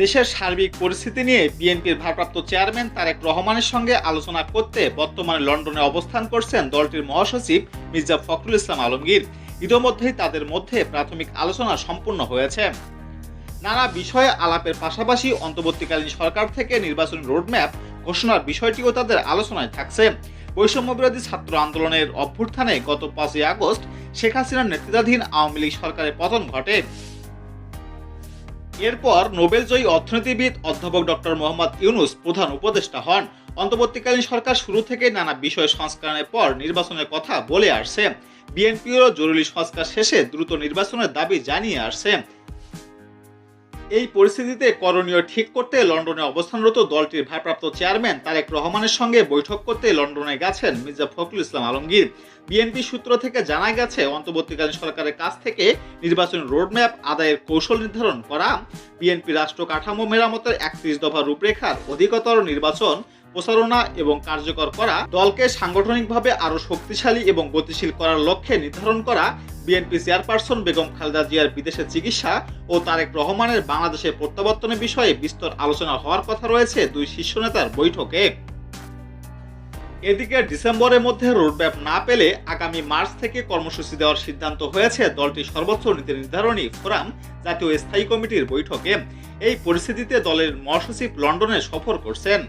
দেশের সার্বিক পরিস্থিতি নিয়ে বিএনপির ভারপ্রাপ্ত চেয়ারম্যান তারেক রহমানের সঙ্গে আলোচনা করতে বর্তমানে লন্ডনে অবস্থান করছেন দলটির মহাসচিব মির্জা ফখরুল ইসলাম আলমগীর। ইতোমধ্যেই তাদের মধ্যে প্রাথমিক আলোচনা সম্পূর্ণ হয়েছে। নানা বিষয়ে আলাপের পাশাপাশি অন্তর্বর্তীকালীন সরকার থেকে নির্বাচনী রোডম্যাপ ঘোষণার বিষয়টিও তাদের আলোচনায় থাকছে। বৈষম্য বিরোধী ছাত্র আন্দোলনের অভ্যুত্থানে গত পাঁচই আগস্ট শেখ হাসিনার নেতৃত্বাধীন আওয়ামী লীগ সরকারের পতন ঘটে। এরপর নোবেল জয়ী অর্থনীতিবিদ অধ্যাপক ডক্টর মোহাম্মদ ইউনুস প্রধান উপদেষ্টা হন। অন্তর্বর্তীকালীন সরকার শুরু থেকে নানা বিষয় সংস্কারের পর নির্বাচনের কথা বলে আসছে। বিএনপিও জরুরি সংস্কার শেষে দ্রুত নির্বাচনের দাবি জানিয়ে আসছে। এই পরিস্থিতিতে করণীয় ঠিক করতে লন্ডনে অবস্থানরত দলটির ভারপ্রাপ্ত চেয়ারম্যান তারেক রহমানের সঙ্গে বৈঠক করতে লন্ডনে গেছেন মির্জা ফখরুল ইসলাম আলমগীর। বিএনপি সূত্র থেকে জানা গেছে, অন্তর্বর্তীকালীন সরকারের কাছ থেকে নির্বাচন রোডম্যাপ আদায়ের কৌশল নির্ধারণ করা, বিএনপি রাষ্ট্র কাঠামো মেরামতের একত্রিশ দফা রূপরেখার অধিকতর নির্বাচন প্রচারণা এবং কার্যকর করা, দলকে সাংগঠনিকভাবে আরও শক্তিশালী এবং গতিশীল করার লক্ষ্যে নির্ধারণ করা, বিএনপি চেয়ারপারসন বেগম খালেদা জিয়ার বিদেশে চিকিৎসা ও তারেক রহমানের বাংলাদেশে প্রত্যাবর্তনের বিষয়ে বিস্তর আলোচনা হওয়ার কথা রয়েছে দুই শীর্ষ নেতার বৈঠকে। এদিকে ডিসেম্বরের মধ্যে রোডম্যাপ না পেলে আগামী মার্চ থেকে কর্মসূচি দেওয়ার সিদ্ধান্ত হয়েছে দলটির সর্বোচ্চ নীতি নির্ধারণী ফোরাম, জাতীয় স্থায়ী কমিটির বৈঠকে। এই পরিস্থিতিতে দলের মহাসচিব লন্ডনে সফর করছেন।